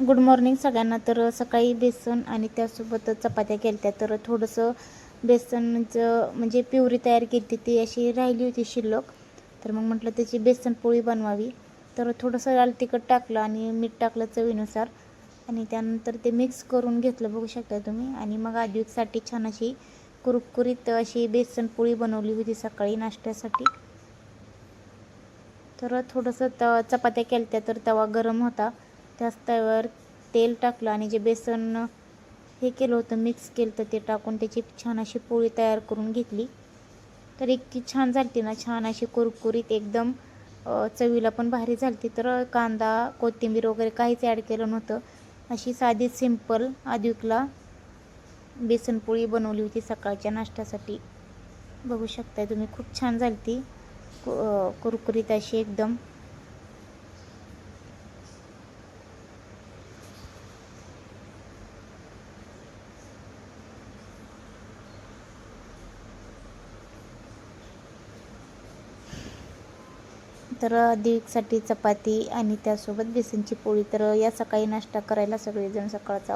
Good morning सगळ्यांना. तर सकाळी बेसन आणि त्यासोबत चपात्या केल्या तर थोडंसं बेसनचं म्हणजे प्युरी तयार केली ती अशी राहिली होती शिल्लक. तर मग म्हटलं त्याची बेसन पोळी बनवावी. तर थोडंसं लाल तिखट टाकलं आणि मीठ टाकलं चवीनुसार. आणि त्यानंतर ते मिक्स करून घेतलं बघू शकता तुम्ही. आणि मग आद्विकसाठी छान अशी कुरकुरीत अशी बेसन पोळी बनवली होती सकाळी नाश्त्यासाठी. तर थोडंसं त चपात्या केल्या तर तवा गरम होता. त्याच त्यावर तेल टाकलं आणि जे बेसन हे केलं होतं मिक्स केलं तर ते टाकून त्याची छान अशी पोळी तयार करून घेतली. तर इतकी छान झाली ना छान अशी कुरकुरीत एकदम चवीला पण भारी झाली तर कांदा कोथिंबीर वगैरे काहीच ॲड केलं नव्हतं. अशी साधी सिंपल आद्विकला बेसनपोळी बनवली होती सकाळच्या नाश्त्यासाठी. बघू शकताय तुम्ही खूप छान झाली ती कुरकुरीत अशी एकदम. तर दिवीकसाठी चपाती आणि त्यासोबत बेसनची पोळी. तर या सकाळी नाश्ता करायला सगळेजण सकाळचा